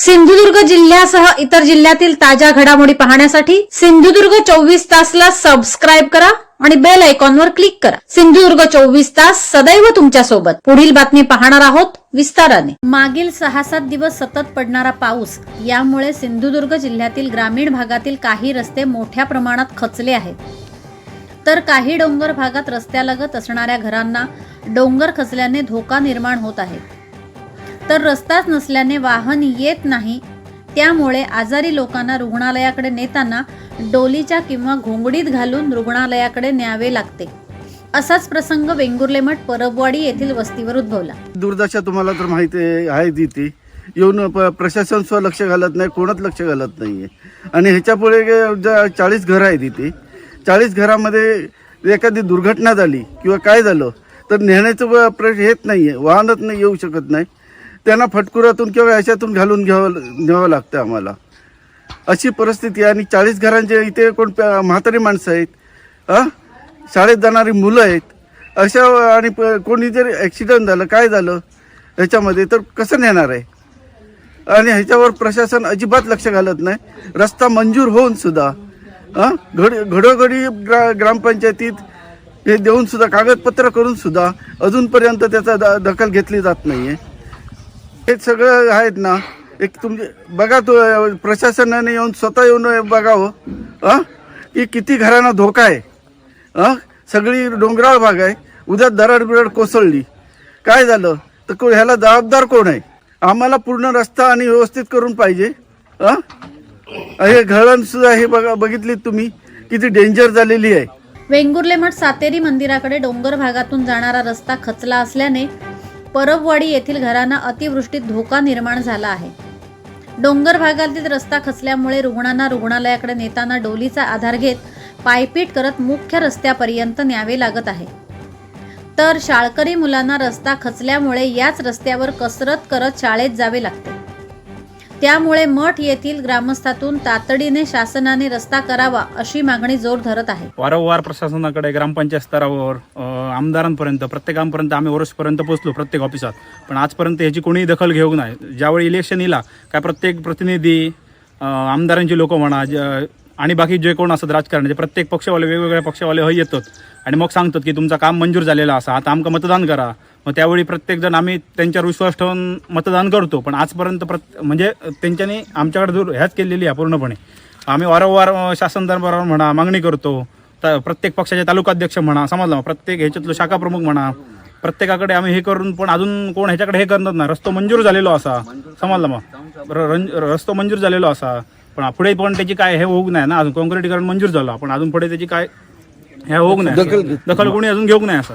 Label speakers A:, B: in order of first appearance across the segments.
A: सिंधुदुर्ग जिल्ह्यासह इतर जिल्ह्यातील ताज्या घडामोडी पाहण्यासाठी सिंधुदुर्ग चोवीस तासला सबस्क्राईब करा आणि बेल आयकॉनवर क्लिक करा. सिंधुदुर्ग चोवीस तास सदैव तुमच्यासोबत पुढील बातमी पाहणार आहोत विस्ताराने. मागील सहा सात दिवस सतत पडणारा पाऊस यामुळे सिंधुदुर्ग जिल्ह्यातील ग्रामीण भागातील काही रस्ते मोठ्या प्रमाणात खचले आहेत. तर काही डोंगर भागात रस्त्यालगत असणाऱ्या घरांना डोंगर खचल्याने धोका निर्माण होत आहे. तर रस्ताच नसल्याने वाहन येत नाही. त्यामुळे आजारी लोकांना रुग्णालयाकडे नेताना डोलीच्या किंवा घोंगडीत घालून रुग्णालयाकडे न्यावे लागते. असाच प्रसंग वेंगुर्ले मठ परबवाडी येथील वस्तीवर उद्भवला.
B: दुर्दशा तुम्हाला तर माहिती आहे आहे तिथे येऊन प प्रशासन सुद्धा लक्ष घालत नाही कोणच लक्ष घालत नाही आहे आणि ह्याच्यापुढे चाळीस घरं आहे तिथे चाळीस घरामध्ये एखादी दुर्घटना झाली किंवा काय झालं तर नेण्याचं व प्रश्न येत नाही आहे वाहनच नाही येऊ शकत नाही. त्यांना फटकुरातून किंवा याच्यातून घालून घ्यावं घ्यावं लागतं आम्हाला. अशी परिस्थिती आहे. आणि चाळीस घरांचे इथे कोण म्हातारी माणसं आहेत. हां शाळेत जाणारी मुलं आहेत. अशा आणि प- कोणी जर ॲक्सिडेंट झालं काय झालं ह्याच्यामध्ये तर कसं नेणार आहे? आणि ह्याच्यावर प्रशासन अजिबात लक्ष घालत नाही. रस्ता मंजूर होऊन सुद्धा हां घड घडोघडी ग्रा ग्रामपंचायतीत हे देऊन सुद्धा कागदपत्र करून सुद्धा अजूनपर्यंत त्याचा द दखल घेतली जात नाही आहे हे सगळं आहेत ना. एक तुमचे बघा तो प्रशासनाने येऊन स्वतः येऊन बघावं हो. हां. की किती घरांना धोका आहे. हां सगळी डोंगराळ भाग आहे. उद्या दरड बिरड कोसळली. काय झालं? तर को ह्याला जबाबदार कोण आहे? आम्हाला पूर्ण रस्ता आणि व्यवस्थित करून पाहिजे. हां हे घळणसुद्धा हे बघा बघितली तुम्ही. किती डेंजर झालेली आहे.
A: वेंगुर्लेमठ सातेरी मंदिराकडे डोंगर भागातून जाणारा रस्ता खचला असल्याने परबवाडी येथील घरांना अतिवृष्टीत धोका निर्माण झाला आहे. डोंगर भागातील रस्ता खचल्यामुळे रुग्णांना रुग्णालयाकडे नेताना डोलीचा आधार घेत पायपीट करत मुख्य रस्त्यापर्यंत न्यावे लागत आहे. तर शाळकरी मुलांना रस्ता खचल्यामुळे याच रस्त्यावर कसरत करत शाळेत जावे लागते. त्यामुळे मठ येथील ग्रामस्थातून तातडीने शासनाने रस्ता करावा अशी मागणी जोर धरत आहे.
C: वारंवार प्रशासनाकडे ग्रामपंचायत स्तरावर आमदारांपर्यंत प्रत्येकांपर्यंत आम्ही ओरसपर्यंत पोहोचलो प्रत्येक ऑफिसात. पण आजपर्यंत ह्याची कोणीही दखल घेऊ नाही. ज्यावेळी इलेक्शन येला काय प्रत्येक प्रतिनिधी आमदारांची लोक म्हणा आणि बाकी जे कोण असतात राजकारणाचे प्रत्येक पक्षवाले वेगवेगळ्या पक्षवाले हय येतात. आणि मग सांगतात की तुमचं काम मंजूर झालेलं असा. आता आमका मतदान करा. मग त्यावेळी प्रत्येकजण आम्ही त्यांच्यावर विश्वास ठेवून मतदान करतो. पण आजपर्यंत प्रत म्हणजे त्यांच्यानी आमच्याकडे दूर ह्याच केलेली आहे पूर्णपणे. आम्ही वारंवार शासन दरबारावर म्हणा मागणी करतो. त प्रत्येक पक्षाचे तालुकाध्यक्ष म्हणा समजलं प्रत्येक ह्याच्यातलं शाखा प्रमुख म्हणा प्रत्येकाकडे आम्ही हे करून पण अजून कोण ह्याच्याकडे हे करणार नाही. रस्तो मंजूर झालेलो असा समजलं मग. रस्तो मंजूर झालेलो असा. पण पुढे पण त्याची काय हे होऊ नाही ना. अजून कॉन्क्रिटीकरण मंजूर झालं. पण अजून पुढे त्याची काय हे होऊ नाही दखल कोणी अजून घेऊ नाही असं.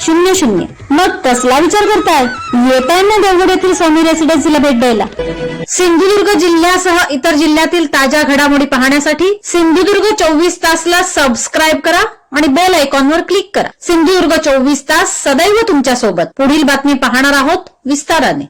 A: शून्य शून्य. मग कसला विचार करताय. येताय ना येथील स्वामी रेसिडेन्सीला भेट द्यायला. सिंधुदुर्ग जिल्ह्यासह इतर जिल्ह्यातील ताज्या घडामोडी पाहण्यासाठी सिंधुदुर्ग चोवीस तासला सबस्क्राईब करा आणि बेल आयकॉनवर क्लिक करा. सिंधुदुर्ग चोवीस तास सदैव तुमच्यासोबत पुढील बातमी पाहणार आहोत विस्ताराने.